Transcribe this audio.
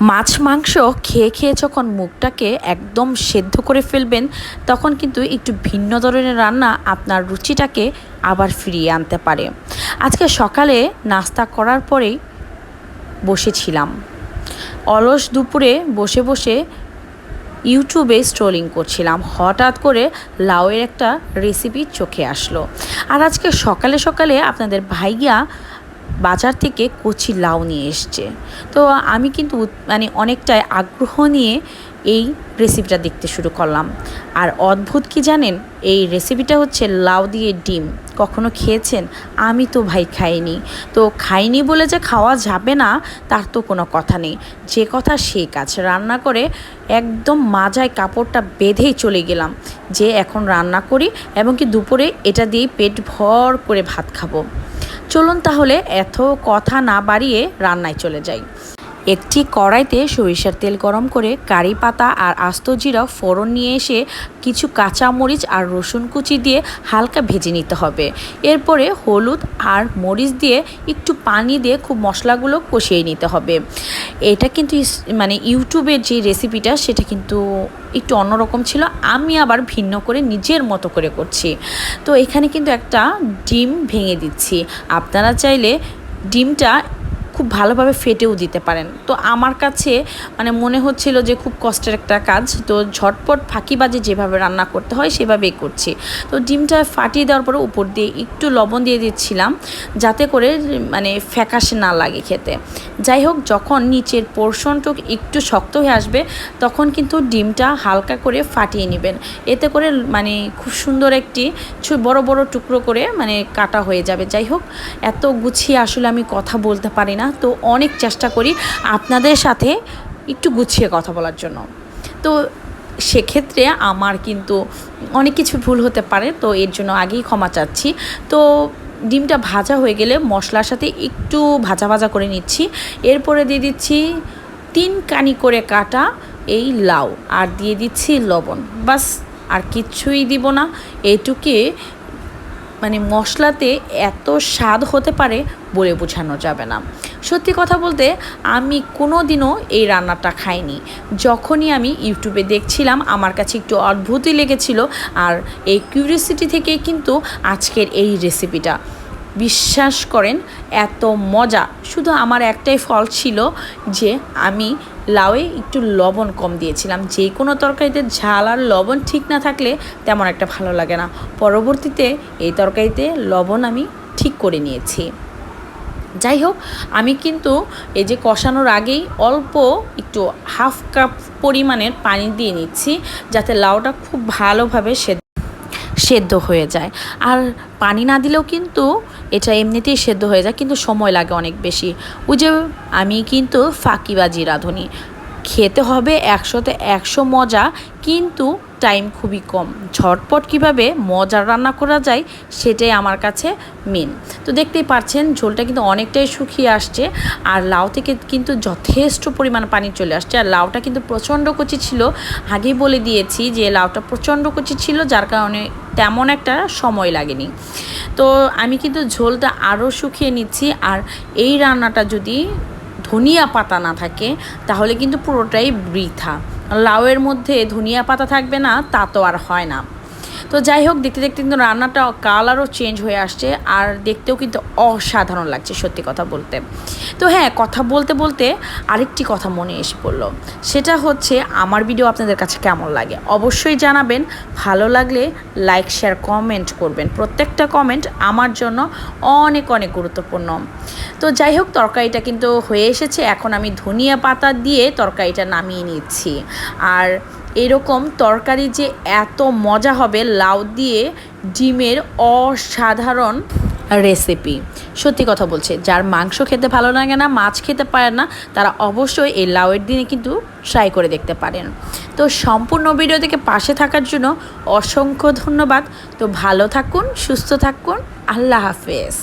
মাছ, মাংস খেয়ে খেয়ে যখন মুখটাকে একদম সেদ্ধ করে ফেলবেন, তখন কিন্তু একটু ভিন্ন ধরনের রান্না আপনার রুচিটাকে আবার ফিরিয়ে আনতে পারে। আজকে সকালে নাস্তা করার পরেই বসেছিলাম। অলস দুপুরে বসে বসে ইউটিউবে স্ট্রোলিং করছিলাম। হঠাৎ করে লাউয়ের একটা রেসিপি চোখে আসলো। আর আজকে সকালে সকালে আপনাদের ভাইয়া বাজার থেকে কচি লাউ নিয়ে এসছে। তো আমি কিন্তু মানে অনেকটাই আগ্রহ নিয়ে এই রেসিপিটা দেখতে শুরু করলাম। আর অদ্ভুত কি জানেন? এই রেসিপিটা হচ্ছে লাউ দিয়ে ডিম। কখনো খেয়েছেন? আমি তো ভাই খাইনি। তো খাইনি বলে যে খাওয়া যাবে না, তার তো কোনো কথা নেই। যে কথা সে কাজ। রান্না করে একদম মাজায় কাপড়টা বেঁধেই চলে গেলাম যে এখন রান্না করি এবং কি দুপুরে এটা দিয়ে পেট ভর করে ভাত খাব। চলুন তাহলে এত কথা না বাড়িয়ে রান্নায় চলে যাই। একটি কড়াইতে সরিষার তেল গরম করে কারি পাতা আর আস্ত জিরা ফোড়ন নিয়ে এসে কিছু কাঁচা মরিচ আর রসুন কুচি দিয়ে হালকা ভেজে নিতে হবে। এরপরে হলুদ আর মরিচ দিয়ে একটু পানি দিয়ে খুব মশলাগুলো কষিয়ে নিতে হবে। এটা কিন্তু মানে ইউটিউবের যে রেসিপিটা সেটা কিন্তু একটু অন্যরকম ছিল। আমি আবার ভিন্ন করে নিজের মতো করে করছি। তো এখানে কিন্তু একটা ডিম ভেঙে দিচ্ছি। আপনারা চাইলে ডিমটা খুব ভালোভাবে ফেটেও দিতে পারেন। তো আমার কাছে মানে মনে হচ্ছিল যে খুব কষ্টের একটা কাজ। তো ঝটপট ফাঁকিবাজি যেভাবে রান্না করতে হয়, সেভাবেই করছি। তো ডিমটা ফাটিয়ে দেওয়ার পরে উপর দিয়ে একটু লবণ দিয়ে দিচ্ছিলাম, যাতে করে মানে ফ্যাকাশে না লাগে খেতে। যাই হোক, যখন নিচের পোর্শনটুক একটু শক্ত হয়ে আসবে, তখন কিন্তু ডিমটা হালকা করে ফাটিয়ে নেবেন। এতে করে মানে খুব সুন্দর একটি বড় বড় টুকরো করে মানে কাটা হয়ে যাবে। যাই হোক, এত গুছিয়ে আসলে আমি কথা বলতে পারি না। তো অনেক চেষ্টা করি আপনাদের সাথে একটু গুছিয়ে কথা বলার জন্য। তো সেক্ষেত্রে আমার কিন্তু অনেক কিছু ভুল হতে পারে, তো এর জন্য আগেই ক্ষমা চাচ্ছি। তো ডিমটা ভাজা হয়ে গেলে মশলার সাথে একটু ভাজা ভাজা করে নিচ্ছি। এরপরে দিয়ে দিচ্ছি তিন কানি করে কাটা এই লাউ আর দিয়ে দিচ্ছি লবণ। বাস, আর কিচ্ছুই দিব না। এইটুকে মানে মশলাতে এত স্বাদ হতে পারে বলে বোঝানো যাবে না। সত্যি কথা বলতে, আমি কোনো দিনও এই রান্নাটা খাইনি। যখনই আমি ইউটিউবে দেখছিলাম, আমার কাছে একটু অদ্ভুতই লেগেছিল আর এই কিউরিয়াসিটি থেকে কিন্তু আজকের এই রেসিপিটা বিশ্বাস করেন, এত মজা। শুধু আমার একটাই ফল ছিল যে আমি লাউয়ে একটু লবণ কম দিয়েছিলাম। যে কোনো তরকারিতে ঝাল আর লবণ ঠিক না থাকলে তেমন একটা ভালো লাগে না। পরবর্তীতে এই তরকারিতে লবণ আমি ঠিক করে নিয়েছি। যাই হোক আমি কিন্তু এই যে কষানোর আগেই অল্প একটু হাফ কাপ পরিমাণের পানি দিয়ে নিচ্ছি যাতে লাউটা খুব ভালোভাবে সেদ্ধ সেদ্ধ হয়ে যায়। আর পানি না দিলেও কিন্তু এটা এমনিতেই সেদ্ধ হয়ে যায়, কিন্তু সময় লাগে অনেক বেশি। ওই যে আমি কিন্তু ফাঁকিবাজি রাঁধুনি। খেতে হবে একশোতে একশো মজা, কিন্তু টাইম খুবই কম। ঝটপট কীভাবে মজার রান্না করা যায় সেটাই আমার কাছে মেন তো দেখতেই পাচ্ছেন ঝোলটা কিন্তু অনেকটাই শুকিয়ে আসছে আর লাউ থেকে কিন্তু যথেষ্ট পরিমাণ পানি চলে আসছে। আর লাউটা কিন্তু প্রচণ্ড কচি ছিল। আগেই বলে দিয়েছি যে লাউটা প্রচণ্ড কচি ছিল, যার কারণে তেমন একটা সময় লাগেনি। তো আমি কিন্তু ঝোলটা আরও শুকিয়ে নিচ্ছি আর এই রান্নাটা যদি ধনিয়া পাতা না থাকে, তাহলে কিন্তু পুরোটাই বৃথা। লাউয়ের মধ্যে ধনিয়া পাতা থাকবে না তা তো আর হয় না। তো যাই হোক দেখতে দেখতে কিন্তু রান্নাটা কালারও চেঞ্জ হয়ে আসছে আর দেখতেও কিন্তু অসাধারণ লাগছে সত্যি কথা বলতে। তো হ্যাঁ কথা বলতে বলতে আরেকটি কথা মনে এসে পড়ল। সেটা হচ্ছে আমার ভিডিও আপনাদের কাছে কেমন লাগে? অবশ্যই জানাবেন। ভালো লাগলে লাইক শেয়ার কমেন্ট করবেন। প্রত্যেকটা কমেন্ট আমার জন্য অনেক অনেক গুরুত্বপূর্ণ। তো যাই হোক তরকারিটা কিন্তু হয়ে এসেছে। এখন আমি ধনিয়া পাতা দিয়ে তরকারিটা নামিয়ে নিচ্ছি। আর এরকম তরকারি যে এত মজা হবে লাউ দিয়ে ডিমের অসাধারণ রেসিপি। সত্যি কথা বলছে, যার মাংস খেতে ভালো লাগে না, মাছ খেতে পারে না, তারা অবশ্যই এই লাউয়ের দিনে কিন্তু ট্রাই করে দেখতে পারেন। তো সম্পূর্ণ ভিডিও থেকে পাশে থাকার জন্য অসংখ্য ধন্যবাদ। তো ভালো থাকুন, সুস্থ থাকুন, আল্লাহ হাফেজ।